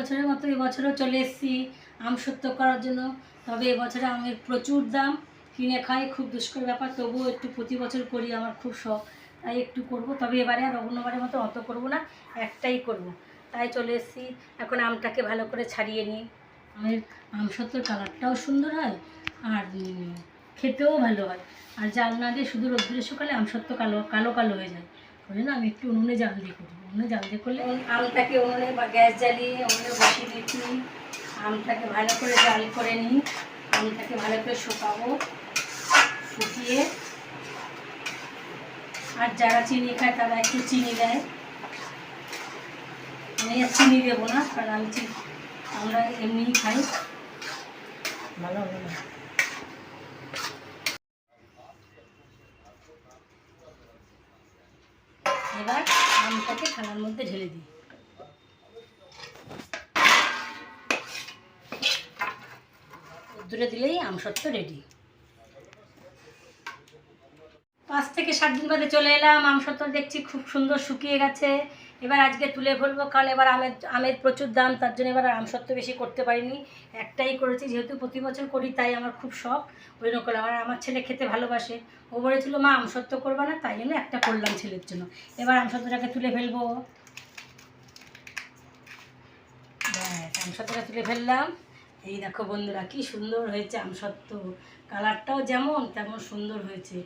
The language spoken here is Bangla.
বছরের মতো এবছরও চলে এসেছি আম সত্য করার জন্য। তবে এবছরে আমের প্রচুর দাম। কিনে খাই, খুব দুষ্কর ব্যাপার। তবুও একটু প্রতি বছর করি, আমার খুব শখ। তাই একটু করব। তবে এবারে আর অন্যবারের মতো অত করব না, একটাই করব। তাই চলে এসেছি। এখন আমটাকে ভালো করে ছাড়িয়ে নিই। আমের আম সত্যর কালারটাও সুন্দর হয়, আর খেতেও ভালো হয়। আর জাল না দিয়ে শুধু রোদ্দুরে শুকালে আম সত্য কালো কালো কালো হয়ে যায়। ওই জন্য আমি একটু উনুনে জাল দিয়ে করি। উনুনে জাল দিয়ে করলে আমটাকে উনুনে বা গ্যাস জ্বালিয়ে উনুনে বসিয়ে দিচ্ছি। আমটাকে ভালো করে জাল করে নিই। আমটাকে ভালো করে শুকাবো। শুকিয়ে আর যারা চিনি খায় তারা একটু চিনি দেয়। আমি আর চিনি দেবো না কারণ আমি আমরা এমনিই খাই। ভালো হবে না। এবার আমটাকে থালার মধ্যে ঢেলে দিই। দূরে দিলেই আম সত্য রেডি পাঁচ থেকে সাত দিন বাদে চলে এলাম, আম সত্য দেখছি খুব সুন্দর শুকিয়ে গেছে। এবার আজকে তুলে ফেলব কারণ এবার আমের আমের প্রচুর দাম, তার জন্য এবার আম সত্য বেশি করতে পারিনি। একটাই করেছি, যেহেতু প্রতি বছর করি, তাই আমার খুব শখ। ওই জন্য করলাম আর আমার ছেলে খেতে ভালোবাসে। ও বলেছিল, মা, আম সত্য করবা না? তাই জন্য একটা করলাম ছেলের জন্য। এবার আম সত্যটাকে তুলে ফেলব। আম সত্যটা তুলে ফেললাম। এই দেখো বন্ধুরা, কি সুন্দর হয়েছে আম সত্য কালারটাও যেমন, তেমন সুন্দর হয়েছে।